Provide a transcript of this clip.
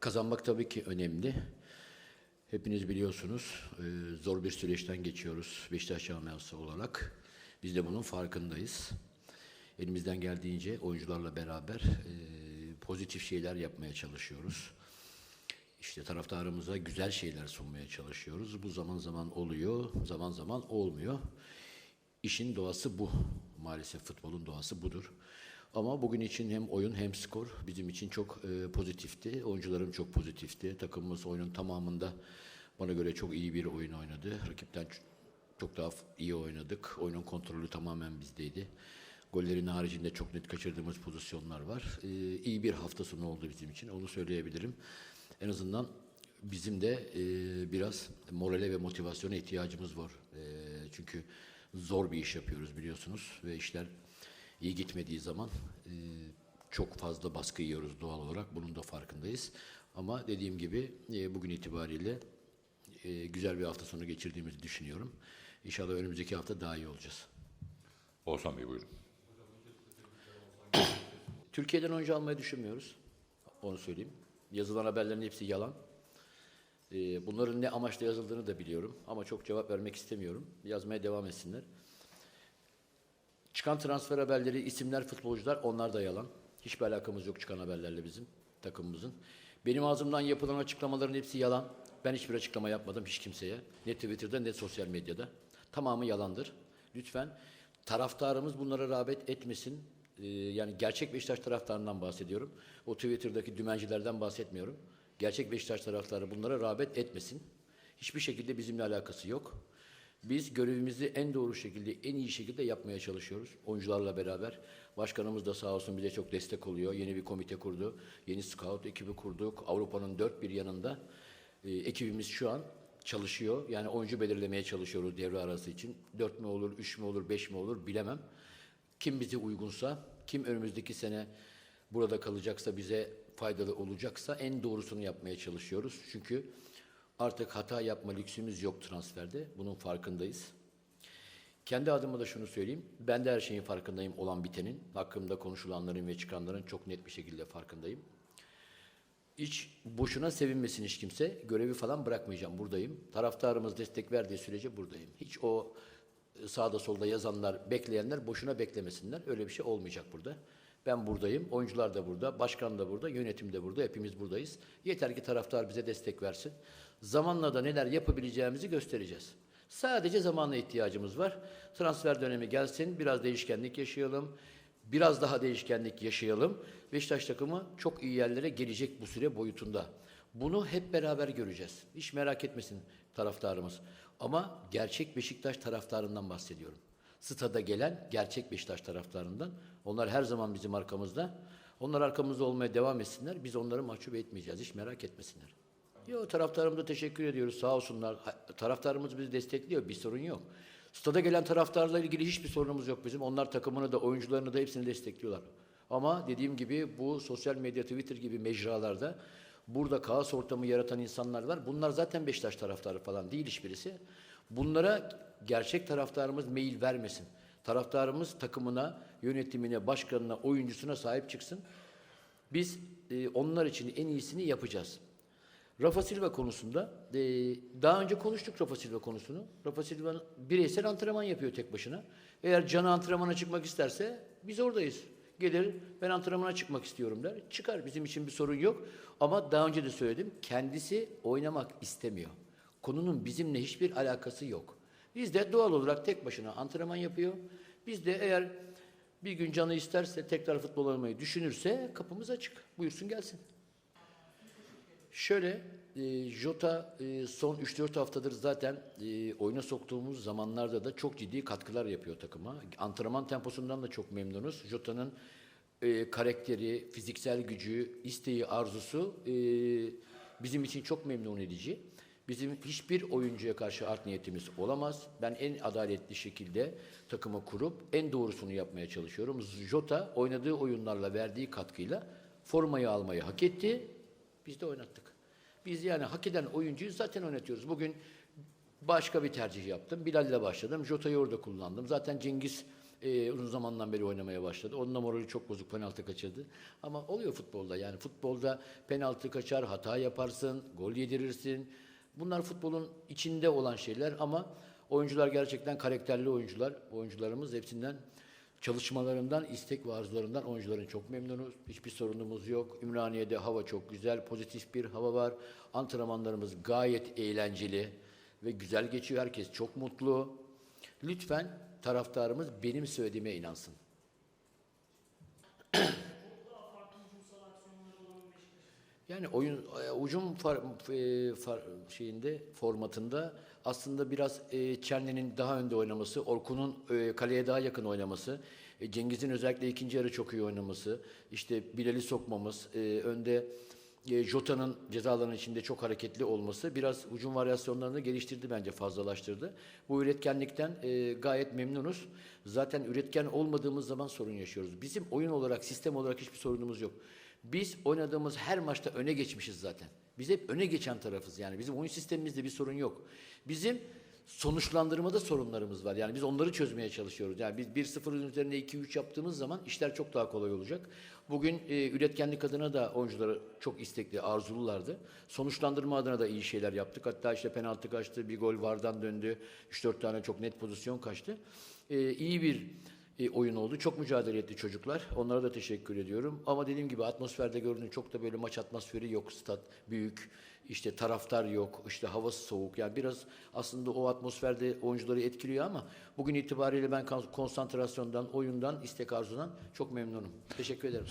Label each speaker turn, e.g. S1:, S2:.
S1: Kazanmak tabii ki önemli. Hepiniz biliyorsunuz e, zor bir süreçten geçiyoruz Beşiktaş camiası olarak. Biz de bunun farkındayız. Elimizden geldiğince oyuncularla beraber e, pozitif şeyler yapmaya çalışıyoruz. İşte taraftarımıza güzel şeyler sunmaya çalışıyoruz. Bu zaman zaman oluyor, zaman zaman olmuyor. İşin doğası bu. Maalesef futbolun doğası budur. Ama bugün için hem oyun hem skor bizim için çok e, pozitifti. Oyuncularım çok pozitifti. Takımımız oyunun tamamında bana göre çok iyi bir oyun oynadı. Rakipten çok daha iyi oynadık. Oyunun kontrolü tamamen bizdeydi. Gollerin haricinde çok net kaçırdığımız pozisyonlar var. E, iyi bir hafta sonu oldu bizim için. Onu söyleyebilirim. En azından bizim de e, biraz morale ve motivasyona ihtiyacımız var. E, çünkü zor bir iş yapıyoruz biliyorsunuz ve işler iyi gitmediği zaman e, çok fazla baskı yiyoruz doğal olarak. Bunun da farkındayız. Ama dediğim gibi e, bugün itibariyle e, güzel bir hafta sonu geçirdiğimizi düşünüyorum. İnşallah önümüzdeki hafta daha iyi olacağız.
S2: Oğuzhan Bey buyurun.
S1: Türkiye'den oyuncu almayı düşünmüyoruz. Onu söyleyeyim. Yazılan haberlerin hepsi yalan. Ee, bunların ne amaçla yazıldığını da biliyorum. Ama çok cevap vermek istemiyorum. Yazmaya devam etsinler. Çıkan transfer haberleri, isimler, futbolcular onlar da yalan. Hiçbir alakamız yok çıkan haberlerle bizim takımımızın. Benim ağzımdan yapılan açıklamaların hepsi yalan. Ben hiçbir açıklama yapmadım hiç kimseye. Ne Twitter'da ne sosyal medyada. Tamamı yalandır. Lütfen taraftarımız bunlara rağbet etmesin. Ee, yani gerçek Beşiktaş taraftarından bahsediyorum. O Twitter'daki dümencilerden bahsetmiyorum. Gerçek Beşiktaş taraftarı bunlara rağbet etmesin. Hiçbir şekilde bizimle alakası yok. Biz görevimizi en doğru şekilde, en iyi şekilde yapmaya çalışıyoruz. Oyuncularla beraber. Başkanımız da sağ olsun bize çok destek oluyor. Yeni bir komite kurdu. Yeni scout ekibi kurduk. Avrupa'nın dört bir yanında. Ee, ekibimiz şu an çalışıyor. Yani oyuncu belirlemeye çalışıyoruz devre arası için. Dört mü olur, üç mü olur, beş mi olur bilemem. Kim bize uygunsa, kim önümüzdeki sene burada kalacaksa, bize faydalı olacaksa en doğrusunu yapmaya çalışıyoruz. Çünkü artık hata yapma lüksümüz yok transferde. Bunun farkındayız. Kendi adıma da şunu söyleyeyim. Ben de her şeyin farkındayım olan bitenin. Hakkımda konuşulanların ve çıkanların çok net bir şekilde farkındayım. Hiç boşuna sevinmesin hiç kimse. Görevi falan bırakmayacağım. Buradayım. Taraftarımız destek verdiği sürece buradayım. Hiç o e, sağda solda yazanlar, bekleyenler boşuna beklemesinler. Öyle bir şey olmayacak burada. Ben buradayım. Oyuncular da burada. Başkan da burada. Yönetim de burada. Hepimiz buradayız. Yeter ki taraftar bize destek versin. Zamanla da neler yapabileceğimizi göstereceğiz. Sadece zamana ihtiyacımız var. Transfer dönemi gelsin. Biraz değişkenlik yaşayalım. Biraz daha değişkenlik yaşayalım. Beşiktaş takımı çok iyi yerlere gelecek bu süre boyutunda. Bunu hep beraber göreceğiz. Hiç merak etmesin taraftarımız. Ama gerçek Beşiktaş taraftarından bahsediyorum. Stada gelen gerçek Beşiktaş taraftarından. Onlar her zaman bizim arkamızda. Onlar arkamızda olmaya devam etsinler. Biz onları mahcup etmeyeceğiz. Hiç merak etmesinler. Yo taraftarımıza teşekkür ediyoruz. Sağ olsunlar. Taraftarımız bizi destekliyor. Bir sorun yok. Stada gelen taraftarlarla ilgili hiçbir sorunumuz yok bizim. Onlar takımını da oyuncularını da hepsini destekliyorlar. Ama dediğim gibi bu sosyal medya, Twitter gibi mecralarda burada kaos ortamı yaratan insanlar var. Bunlar zaten Beşiktaş taraftarı falan değil hiçbirisi. Bunlara gerçek taraftarımız mail vermesin. Taraftarımız takımına, yönetimine, başkanına, oyuncusuna sahip çıksın. Biz e, onlar için en iyisini yapacağız. Rafa Silva konusunda e, daha önce konuştuk Rafa Silva konusunu. Rafa Silva bireysel antrenman yapıyor tek başına. Eğer canı antrenmana çıkmak isterse biz oradayız. Gelir ben antrenmana çıkmak istiyorum der. Çıkar bizim için bir sorun yok. Ama daha önce de söyledim kendisi oynamak istemiyor. Konunun bizimle hiçbir alakası yok. Biz de doğal olarak tek başına antrenman yapıyor. Biz de eğer bir gün canı isterse tekrar futbol oynamayı düşünürse kapımız açık. Buyursun gelsin. Şöyle, e, Jota e, son 3-4 haftadır zaten e, oyuna soktuğumuz zamanlarda da çok ciddi katkılar yapıyor takıma. Antrenman temposundan da çok memnunuz. Jota'nın e, karakteri, fiziksel gücü, isteği, arzusu bizim için çok memnun edici. Bizim hiçbir oyuncuya karşı art niyetimiz olamaz. Ben en adaletli şekilde takımı kurup en doğrusunu yapmaya çalışıyorum. Jota oynadığı oyunlarla verdiği katkıyla formayı almayı hak etti. Biz de oynattık. Biz yani hak eden oyuncuyu zaten oynatıyoruz. Bugün başka bir tercih yaptım. Bilal'le başladım. Jota'yı orada kullandım. Zaten Cengiz e, uzun zamandan beri oynamaya başladı. Onun da morali çok bozuk penaltı kaçırdı. Ama oluyor futbolda yani futbolda penaltı kaçar, hata yaparsın, gol yedirirsin. Bunlar futbolun içinde olan şeyler ama oyuncular gerçekten karakterli oyuncular. Oyuncularımız hepsinden çalışmalarından, istek ve arzularından oyuncuların çok memnunuz. Hiçbir sorunumuz yok. Ümraniye'de hava çok güzel, pozitif bir hava var. Antrenmanlarımız gayet eğlenceli ve güzel geçiyor. Herkes çok mutlu. Lütfen taraftarımız benim söylediğime inansın. Yani oyun e, ucum far, e, far- şeyinde formatında aslında biraz e, Çerni'nin daha önde oynaması, Orkun'un e, kaleye daha yakın oynaması, e, Cengiz'in özellikle ikinci yarı çok iyi oynaması, işte Bilal'i sokmamız, e, önde e, Jota'nın cezalarının içinde çok hareketli olması biraz hücum varyasyonlarını geliştirdi bence fazlalaştırdı. Bu üretkenlikten e, gayet memnunuz. Zaten üretken olmadığımız zaman sorun yaşıyoruz. Bizim oyun olarak, sistem olarak hiçbir sorunumuz yok. Biz oynadığımız her maçta öne geçmişiz zaten. Biz hep öne geçen tarafız yani. Bizim oyun sistemimizde bir sorun yok. Bizim sonuçlandırmada sorunlarımız var. Yani biz onları çözmeye çalışıyoruz. Yani biz 1-0'ın üzerine 2-3 yaptığımız zaman işler çok daha kolay olacak. Bugün e, üretkenlik adına da oyuncuları çok istekli, arzululardı. Sonuçlandırma adına da iyi şeyler yaptık. Hatta işte penaltı kaçtı, bir gol vardan döndü. 3-4 tane çok net pozisyon kaçtı. E, iyi bir oyun oldu. Çok mücadele çocuklar. Onlara da teşekkür ediyorum. Ama dediğim gibi atmosferde gördüğün çok da böyle maç atmosferi yok. Stat büyük. işte taraftar yok. işte havası soğuk. Yani biraz aslında o atmosferde oyuncuları etkiliyor ama bugün itibariyle ben kon- konsantrasyondan, oyundan, istek arzudan çok memnunum. Teşekkür ederim.